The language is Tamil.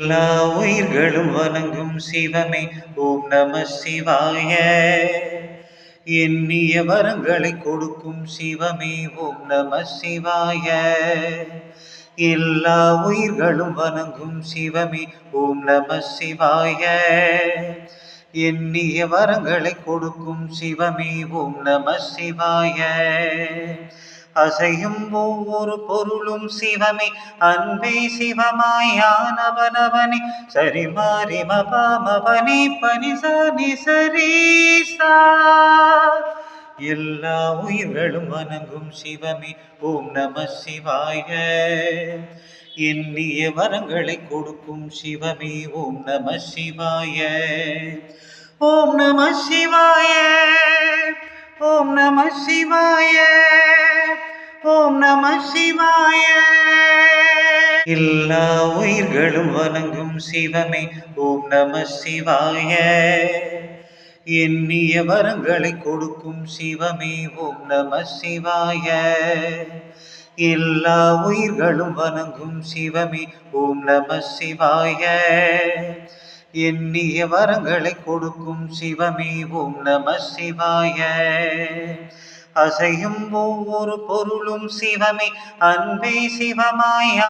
எல்லா உயிர்களும் வணங்கும் சிவமே ஓம் நம சிவாய. எண்ணிய வரங்களை கொடுக்கும் சிவமே ஓம் நம சிவாய. எல்லா உயிர்களும் வணங்கும் சிவமே ஓம் நம சிவாய. எண்ணிய வரங்களை கொடுக்கும் சிவமே ஓம் நம சிவாய. அசையும் ஒவ்வொரு பொருளும் சிவமே. அன்பே சிவமாயானவனவனே. சரி மாறி மபாமவனே பனிசானி சரிசா எல்லா உயிர்களும் வணங்கும் சிவமே. ஓம் நம சிவாய. எண்ணிய வரங்களை கொடுக்கும் சிவமே. ஓம் நம சிவாய. ஓம் நம சிவாய. ஓம் நம சிவாய. ஓம் நம சிவாய. எல்லா உயிர்களும் வணங்கும் சிவமே ஓம் நம சிவாய. எண்ணிய வரங்களை கொடுக்கும் சிவமே ஓம் நம சிவாய. எல்லா உயிர்களும் வணங்கும் சிவமே ஓம் நம சிவாய. எண்ணிய வரங்களை கொடுக்கும் சிவமே ஓம் நம சிவாய. அசையும் ஒவ்வொரு பொருளும் சிவமே. அன்பே சிவமாய